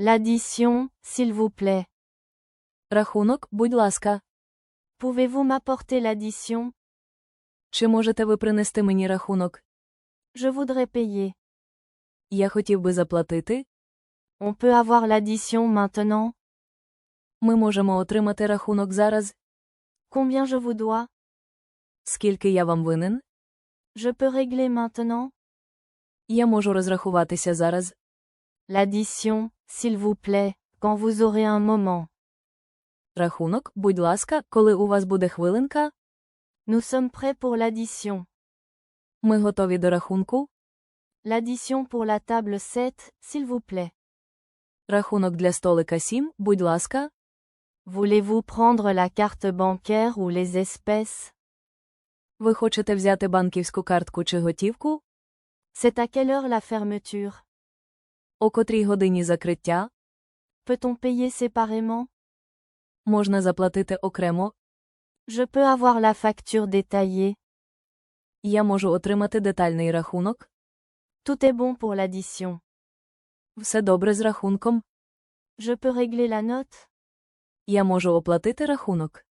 L'addition, s'il vous plaît. Рахунок, будь ласка. Pouvez-vous m'apporter l'addition Чи можете ви принести мені рахунок? Je voudrais payer. Я хотів би заплатити. On peut avoir l'addition maintenant Ми можемо отримати рахунок зараз. Combien je vous dois Скільки я вам винен? Je peux régler maintenant Я можу розрахуватися зараз. L'addition, s'il vous plaît, quand vous aurez un moment. Рахунок, будь ласка, коли у вас буде хвилинка, Nous sommes prêts pour l'addition. ми готові до рахунку. L'addition pour la table 7, s'il vous plaît. Рахунок для столика 7, будь ласка. Voulez-vous prendre la carte bancaire ou les espèces Ви хочете взяти банківську картку чи готівку? C'est à quelle heure la fermeture О котрій годині закриття? Peut-on payer séparément Можна заплатити окремо. Je peux avoir la facture détaillée. Я можу отримати детальний рахунок. Tout est bon pour l'addition. Все добре з рахунком. Je peux régler la note Я можу оплатити рахунок.